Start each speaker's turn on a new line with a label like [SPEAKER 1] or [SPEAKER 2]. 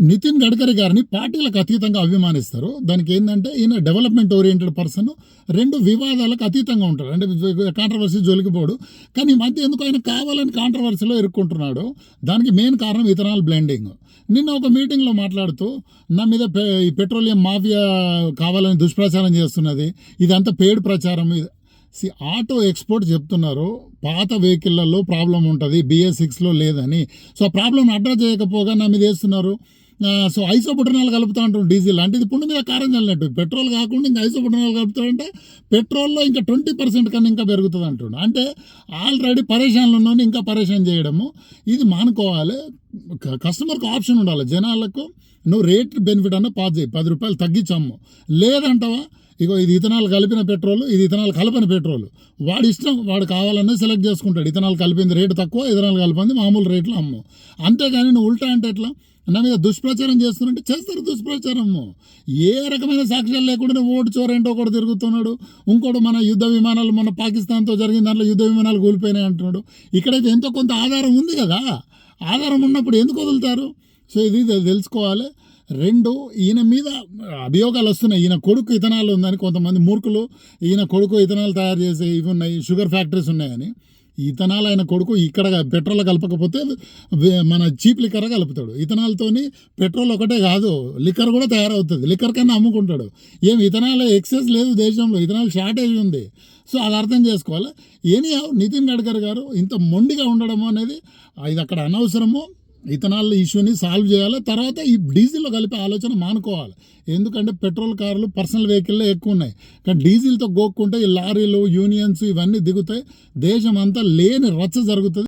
[SPEAKER 1] నితిన్ గడ్కరీ గారిని పార్టీలకు అతీతంగా అభిమానిస్తారు. దానికి ఏంటంటే ఈయన డెవలప్మెంట్ ఓరియంటెడ్ పర్సన్. రెండు వివాదాలకు అతీతంగా ఉంటాడు అంటే కాంట్రవర్సీ జోలికిపోడు కానీ ఈ మధ్య ఎందుకు ఆయన కావాలని కాంట్రవర్సీలో ఇరుక్కుంటున్నాడు? దానికి మెయిన్ కారణం ఇథనాల్ బ్లెండింగ్. నిన్న ఒక మీటింగ్లో మాట్లాడుతూ నా మీద పె- ఈ పెట్రోలియం మాఫియా కావాలని దుష్ప్రచారం చేస్తున్నది. ఇదంతా పేడ్ ప్రచారం. సి ఆటో ఎక్స్పోర్ట్ చెప్తున్నారు. పాత వెహికల్లలో ప్రాబ్లం ఉంటుంది. బిఎస్ సిక్స్లో లేదని. సో ఆ ప్రాబ్లం అడ్రస్ చేయకపోగా నా మీద వేస్తున్నారు సో ఐసోబుటనాలు కలుపుతా ఉంటాం డీజిల్. అంటే ఇది పుండు మీద కారం చల్లినట్టు. పెట్రోల్ కాకుండా ఇంకా ఐసోబుటనాలు కలుపుతాడంటే పెట్రోల్లో ఇంకా ట్వంటీ పర్సెంట్ కన్నా ఇంకా పెరుగుతుంది అంటుండు అంటే ఆల్రెడీ పరేషాన్లు ఉన్నాను ఇంకా పరేషాన్ చేయడము. ఇది మానుకోవాలి. క- కస్టమర్కి ఆప్షన్ ఉండాలి. జనాలకు నువ్వు రేట్ బెనిఫిట్ అన్న పాస్ చేయి. పది రూపాయలు తగ్గించమ్ము లేదంటావా? ఇగో ఇది ఇథనాల్ కలిపిన పెట్రోల్ ఇది ఇథనాల్ కలపని పెట్రోల్. వాడి ఇష్టం వాడు కావాలనే సెలెక్ట్ చేసుకుంటాడు. ఇథనాల్ కలిపింది రేటు తక్కువ ఇథనాల్ కలిపింది మామూలు రేట్లో అమ్ము అంతేగాని నువ్వు ఉల్టా అంటే ఎట్లా? నా మీద దుష్ప్రచారం చేస్తున్నట్టే చేస్తారు దుష్ప్రచారము. ఏ రకమైన సాక్ష్యాలు లేకుండా ఓటు చోరేంటో ఒకటి తిరుగుతున్నాడు. ఇంకోటి మన యుద్ధ విమానాలు మన పాకిస్తాన్తో జరిగిన దాంట్లో యుద్ధ విమానాలు కూలిపోయినాయి అంటున్నాడు. ఇక్కడైతే ఎంతో కొంత ఆధారం ఉంది కదా. ఆధారం ఉన్నప్పుడు ఎందుకు వదులుతారు? సో ఇది తెలుసుకోవాలి. రెండు ఈయన మీద అభియోగాలు వస్తున్నాయి. ఈయన కొడుకు ఇథనాలు ఉందని కొంతమంది మూర్ఖులు ఈయన కొడుకు ఇథనాలు తయారు చేసే ఇవి ఉన్నాయి షుగర్ ఫ్యాక్టరీస్ ఉన్నాయని. ఇథనాల్ ఆయన కొడుకు ఇక్కడ పెట్రోల్ కలపకపోతే మన చీప్ లిక్కర్ కలుపుతాడు. ఇథనాల్తోని పెట్రోల్ ఒకటే కాదు లిక్కర్ కూడా తయారవుతుంది. లిక్కర్ కన్నా అమ్ముకుంటాడు. ఏం ఇథనాల్ ఎక్సెస్ లేదు దేశంలో. ఇథనాల్ షార్టేజ్ ఉంది. సో అది అర్థం చేసుకోవాలి. ఏని నితిన్ గడ్కర్ గారు ఇంత మొండిగా ఉండడము అనేది ఇది అక్కడ అనవసరము. ఇథనాల్ ఇష్యూని సాల్వ్ చేయాలి. తర్వాత ఈ డీజిల్లో కలిపే ఆలోచన మానుకోవాలి. ఎందుకంటే పెట్రోల్ కార్లు పర్సనల్ వెహికల్లే ఎక్కువ ఉన్నాయి కానీ డీజిల్తో గోక్కుంటే ఈ లారీలు యూనియన్స్ ఇవన్నీ దిగుతాయి. దేశం అంతా లేని రచ్చ జరుగుతుంది.